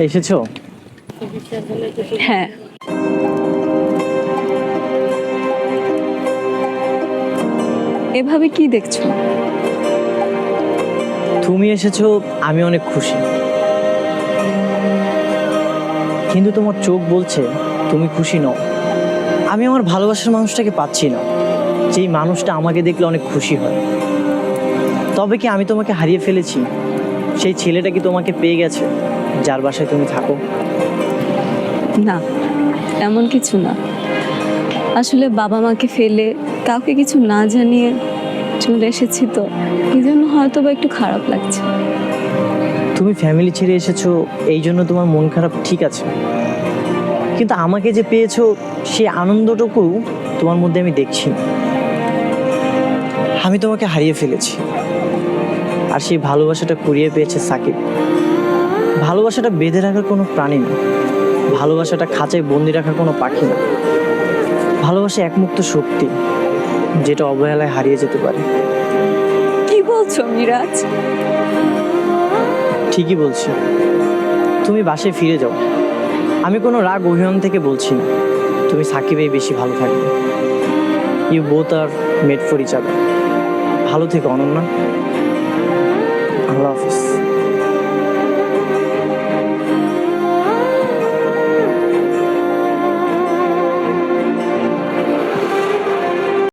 এসেছ? হ্যাঁ। এভাবে কি দেখছ? তুমি এসেছ আমি অনেক খুশি। কিন্তু তোমার চোখ বলছে তুমি খুশি নও। আমি আমার ভালোবাসার মানুষটাকে পাচ্ছি না। যেই মানুষটা আমাকে দেখলে অনেক খুশি হয়। তবে কি আমি তোমাকে হারিয়ে ফেলেছি? সেই ছেলেটা কি তোমাকে পেয়ে গেছে যার বাসায় তুমি থাকো? না এমন কিছু না। আসলে বাবা মাকে ফেলে কাউকে কিছু না জানিয়ে চলে এসেছি তো এই জন্য হয়তো বা একটু খারাপ লাগছে। তুমি ফ্যামিলি ছেড়ে এসেছ এই জন্য তোমার মন খারাপ ঠিক আছে। কিন্তু আমাকে যে পেয়েছ সেই আনন্দটুকু তোমার মধ্যে আমি দেখছি আমি তোমাকে হারিয়ে ফেলেছি। আর সেই ভালোবাসাটা কুড়িয়ে পেয়েছে সাকিব। ভালোবাসাটা বেঁধে রাখার কোনো প্রাণী না। ভালোবাসাটা খাঁচায় বন্দি রাখার কোনো পাখি না। ভালোবাসা একমুক্ত শক্তি যেটা অবহেলায় হারিয়ে যেতে পারে। কি বলছো মিরাজ? ঠিকই বলছি। তুমি বাসায় ফিরে যাও। আমি কোনো রাগ অভিমান থেকে বলছি না। তুমি সাকিবেই বেশি ভালো থাকবে। You both are made for each other ভালো থেকো অনন্যা। love is.